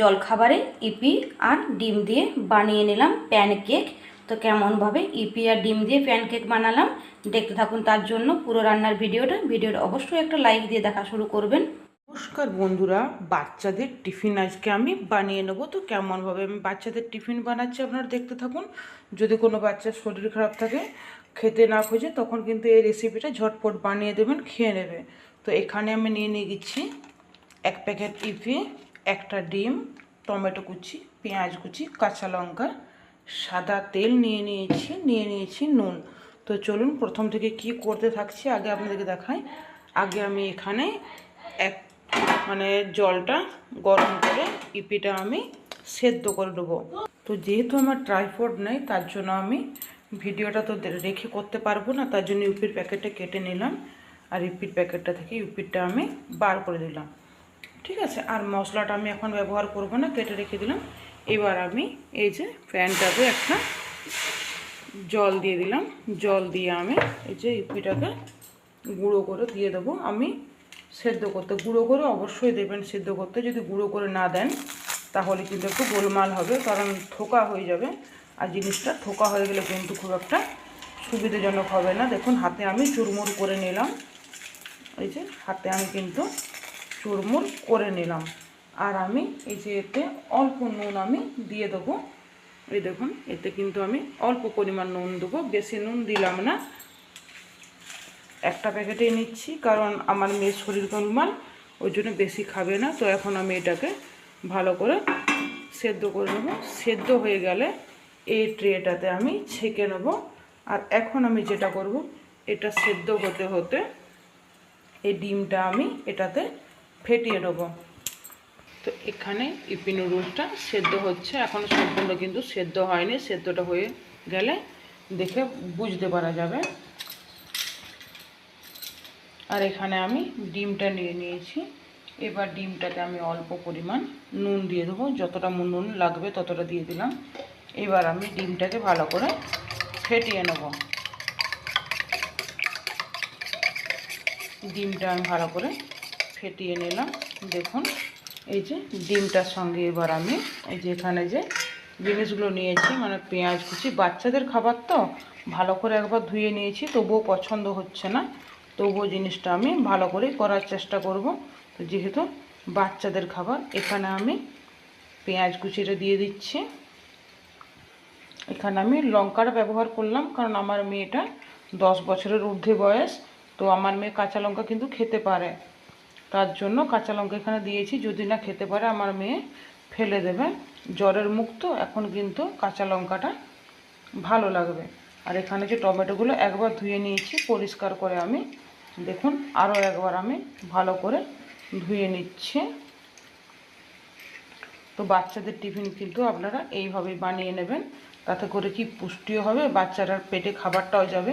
জলখাবারে E P আর ডিম দিয়ে বানিয়ে নিলাম প্যানকেক। তো কেমনভাবে ইপি আর ডিম দিয়ে প্যানকেক বানালাম, দেখতে থাকুন তার জন্য পুরো রান্নার ভিডিওটা। ভিডিওর অবশ্যই একটা লাইক দিয়ে দেখা শুরু করবেন। নমস্কার বন্ধুরা, বাচ্চাদের টিফিন আজকে আমি বানিয়ে নেব। তো কেমনভাবে আমি বাচ্চাদের টিফিন বানাচ্ছি আপনারা দেখতে থাকুন। যদি কোনো বাচ্চার শরীর খারাপ থাকে, খেতে না খোঁজে, তখন কিন্তু এই রেসিপিটা ঝটপট বানিয়ে দেবেন, খেয়ে নেবে। তো এখানে আমি নিয়ে নিয়ে গেছি এক প্যাকেট ইপি একটা ডিম, টমেটো কুচি, পেঁয়াজ কুচি, কাঁচা লঙ্কা, সাদা তেল নিয়ে নিয়েছি নিয়ে নিয়েছি নুন। তো চলুন প্রথম থেকে কি করতে থাকছি আগে আপনাদেরকে দেখাই। আগে আমি এখানে এক মানে জলটা গরম করে ইপিটা আমি সেদ্ধ করে দেবো তো যেহেতু আমার ট্রাইপড নেই, তার জন্য আমি ভিডিওটা তো রেখে করতে পারব না, তার জন্য ইউপির প্যাকেটটা কেটে নিলাম। আর ইপির প্যাকেটটা থেকে ইউপিরটা আমি বার করে দিলাম। ঠিক আছে? আর মশলাটা আমি এখন ব্যবহার করব না, কেটে রেখে দিলাম। এবার আমি এই যে প্যানটাতে একটা জল দিয়ে দিলাম। জল দিয়ে আমি এই যে ইপিটাকে গুঁড়ো করে দিয়ে দেবো। আমি সেদ্ধ করতে, গুঁড়ো করে অবশ্যই দেবেন সেদ্ধ করতে। যদি গুঁড়ো করে না দেন, তাহলে কিন্তু একটু গোলমাল হবে, কারণ থোকা হয়ে যাবে। আর জিনিসটা থোকা হয়ে গেলে কিন্তু খুব একটা সুবিধাজনক হবে না। দেখুন, হাতে আমি চুরমুর করে নিলাম। এই যে হাতে আমি কিন্তু চুরমুর করে নিলাম। আর আমি এই যে এতে অল্প নুন আমি দিয়ে দেবো। এই দেখুন, এতে কিন্তু আমি অল্প পরিমাণ নুন দেবো, বেশি নুন দিলাম না। একটা প্যাকেটেই নিচ্ছি, কারণ আমার মেয়ের শরীর গোলমাল ওই জন্য বেশি খাবে না। তো এখন আমি এটাকে ভালো করে সেদ্ধ করে নেব। সেদ্ধ হয়ে গেলে এই ট্রেটাতে আমি ছেঁকে নেব। আর এখন আমি যেটা করব, এটা সেদ্ধ হতে হতে এই ডিমটা আমি এটাতে ফেটিয়ে নেব। তো এখানে ইপি নুডলসটা সেদ্ধ হচ্ছে। এখনও সম্পূর্ণ কিন্তু সেদ্ধ হয়নি, সেদ্ধটা হয়ে গেলে দেখে বুঝতে পারা যাবে। আর এখানে আমি ডিমটা নিয়ে নিয়েছি। এবার ডিমটাতে আমি অল্প পরিমাণ নুন দিয়ে দেবো। যতটা নুন লাগবে ততটা দিয়ে দিলাম। এবার আমি ডিমটাকে ভালো করে ফেটিয়ে নেব। ডিমটা আমি ভালো করে ফেটিয়ে নিলাম। দেখুন, এই যে ডিমটার সঙ্গে এবার আমি এই যে এখানে যে জিনিসগুলো নিয়েছি মানে পেঁয়াজ কুচি, বাচ্চাদের খাবার তো ভালো করে একবার ধুয়ে নিয়েছি, তবুও পছন্দ হচ্ছে না। তবুও জিনিসটা আমি ভালো করেই করার চেষ্টা করব। তো যেহেতু বাচ্চাদের খাবার, এখানে আমি পেঁয়াজ কুচিটা দিয়ে দিচ্ছি। এখানে আমি লঙ্কাটা ব্যবহার করলাম, কারণ আমার মেয়েটা দশ বছরের ঊর্ধ্বে বয়স, তো আমার মেয়ে কাঁচা লঙ্কা কিন্তু খেতে পারে। তার জন্য কাঁচা লঙ্কা এখানে দিয়েছি। যদি না খেতে পারে, আমার মেয়ে ফেলে দেবে। জ্বরের মুখ তো এখন কিন্তু কাঁচা লঙ্কাটা ভালো লাগবে। আর এখানে যে টমেটোগুলো একবার ধুয়ে নিয়েছি, পরিষ্কার করে আমি, দেখুন, আরও একবার আমি ভালো করে ধুয়ে নিচ্ছি। তো বাচ্চাদের টিফিন কিন্তু আপনারা এইভাবেই বানিয়ে নেবেন। তাতে করে কি পুষ্টিও হবে বাচ্চাটার পেটে খাবারটাও যাবে।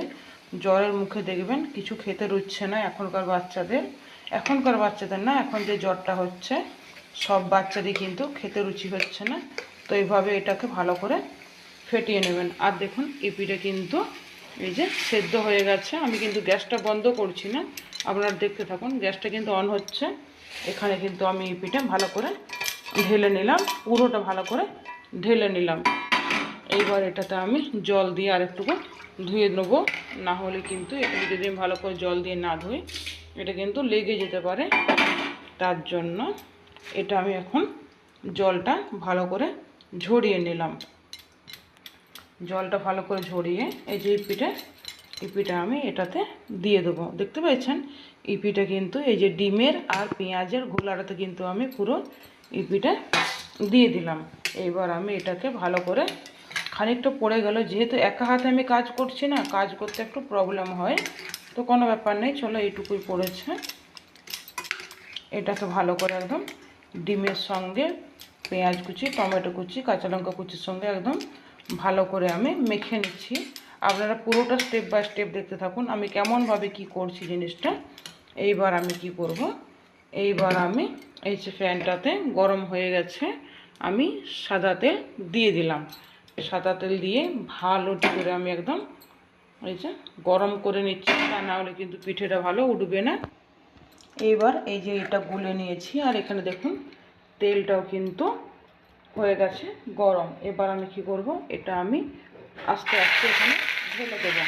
জ্বরের মুখে দেখবেন, কিছু খেতে রুচ্ছে না এখনকার বাচ্চাদের। এখনকার বাচ্চাদের না, এখন যে জ্বরটা হচ্ছে, সব বাচ্চারই কিন্তু খেতে রুচি হচ্ছে না। তো এইভাবে এটাকে ভালো করে ফেটিয়ে নেবেন। আর দেখুন, ইপিটা কিন্তু এই যে সেদ্ধ হয়ে গেছে। আমি কিন্তু গ্যাসটা বন্ধ করছি না। আপনারা দেখতে থাকুন, গ্যাসটা কিন্তু অন হচ্ছে। এখানে কিন্তু আমি ইপিটা ভালো করে ঢেলে নিলাম, পুরোটা ভালো করে ঢেলে নিলাম। এইবার এটাতে আমি জল দিয়ে আরেকটুকু ধুয়ে নেব। না হলে কিন্তু এটা যদি আমি ভালো করে জল দিয়ে না ধুই এটা কিন্তু লেগে যেতে পারে। তার জন্য এটা আমি এখন জলটা ভালো করে ঝরিয়ে নিলাম। জলটা ভালো করে ঝরিয়ে এই যে ইপিটা ইপিটা আমি এটাতে দিয়ে দেবো। দেখতে পেয়েছেন? ইপিটা কিন্তু এই যে ডিমের আর পেঁয়াজের গোলাটাতে কিন্তু আমি পুরো ইপিটা দিয়ে দিলাম। এইবার আমি এটাকে ভালো করে খানিকটা পড়ে গেল। যেহেতু একা হাতে আমি কাজ করছি না, কাজ করতে একটু প্রবলেম হয়। তো কোনো ব্যাপার নেই, চলো এইটুকুই পড়েছে। এটাকে ভালো করে একদম ডিমের সঙ্গে পেঁয়াজ কুচি, টমেটো কুচি, কাঁচা লঙ্কা কুচির সঙ্গে একদম ভালো করে আমি মেখে নিচ্ছি। আপনারা পুরোটা স্টেপ বাই স্টেপ দেখতে থাকুন, আমি কেমনভাবে কি করছি জিনিসটা। এইবার আমি কি করব? এইবার আমি এই যে ফ্যানটাতে গরম হয়ে গেছে, আমি সাদা তেল দিয়ে দিলাম। সাদা তেল দিয়ে ভালো করে আমি একদম এই যে গরম করে নিচ্ছি, তা না হলে কিন্তু পিঠেটা ভালো উঠবে না। এইবার এই যে এটা গুলে নিয়েছি, আর এখানে দেখুন তেলটাও কিন্তু হয়ে গেছে গরম। এবার আমি কি করব, এটা আমি আস্তে আস্তে এখানে ঢেলে দেবো।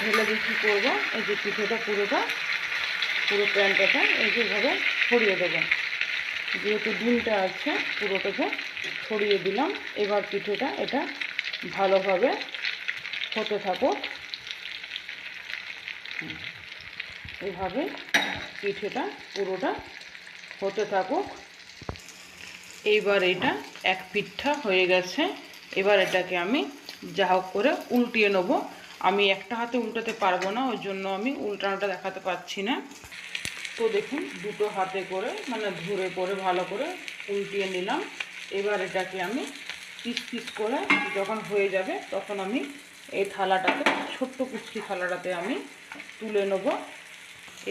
ঢেলে দিয়ে কী করব, এই যে পিঠেটা পুরোটা, পুরো প্যানটাটা এই যেভাবে ছড়িয়ে দেবো। যেহেতু ডিমটা আছে, পুরোটাকে ছড়িয়ে দিলাম। এবার পিঠেটা এটা ভালোভাবে হতে থাকুক এভাবে পিঠেটা পুরোটা হতে থাকুক এইবার এটা এক পিঠা হয়ে গেছে। এবার এটাকে আমি যা হোক করে উল্টিয়ে নেব। আমি একটা হাতে উল্টাতে পারব না, ওই জন্য আমি উল্টানোটা দেখাতে পারছি না। তো দেখুন, দুটো হাতে করে মানে ধরে করে, ভালো করে উল্টিয়ে নিলাম। এবার এটাকে আমি পিস পিস করে যখন হয়ে যাবে, তখন আমি এই থালাটাতে, ছোট্ট কুচকি থালাটাতে আমি তুলে নেব।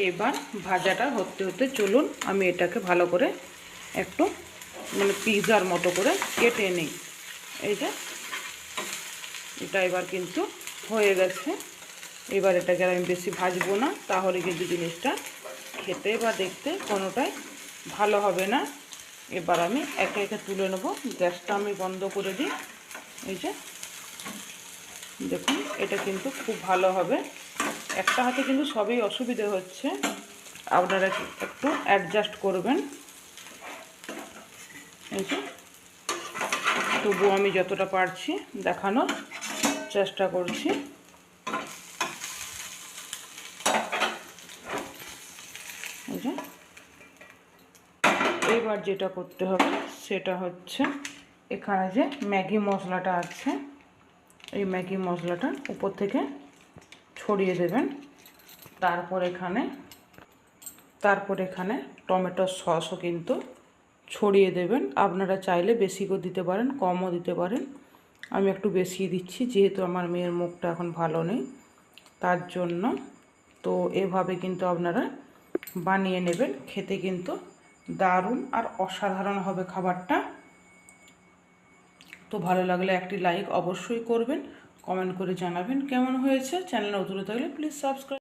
এবার ভাজাটা হতে হতে চলুন, আমি এটাকে ভালো করে একটু মানে পিৎজার মতো করে কেটে নিই। এই যে, এটা এবার কিন্তু হয়ে গেছে। এবার এটাকে আমি বেশি ভাজবো না, তাহলে কিন্তু জিনিসটা খেতে বা দেখতে কোনোটাই ভালো হবে না। এবার আমি একে একে তুলে নেব। গ্যাসটা আমি বন্ধ করে দিই। এই যে দেখুন, এটা কিন্তু খুব ভালো হবে। একটা হাতে কিন্তু সবই অসুবিধে হচ্ছে। আপনারা একটু অ্যাডজাস্ট করবেন। এই যে তবুও আমি যতটা পারছি দেখানোর চেষ্টা করছি। এবার যেটা করতে হবে সেটা হচ্ছে এখানে যে ম্যাগি মশলাটা আছে এই ম্যাগি মশলাটা উপর থেকে ছড়িয়ে দেবেন। তারপর এখানে তারপর এখানে টমেটো সসও কিন্তু ছড়িয়ে দেবেন। আপনারা চাইলে বেশি করে দিতে পারেন, কমও দিতে পারেন। আমি একটু বেশি দিচ্ছি, যেহেতু আমার মেয়ের মুখটা এখন ভালো নেই, তার জন্য। তো এভাবে কিন্তু আপনারা বানিয়ে নেবেন। খেতে কিন্তু দারুণ আর অসাধারণ হবে খাবারটা। তো ভালো লাগলে একটি লাইক অবশ্যই করবেন। কমেন্ট করে জানাবেন কেমন হয়েছে। চ্যানেল নতুন থাকলে প্লিজ সাবস্ক্রাইব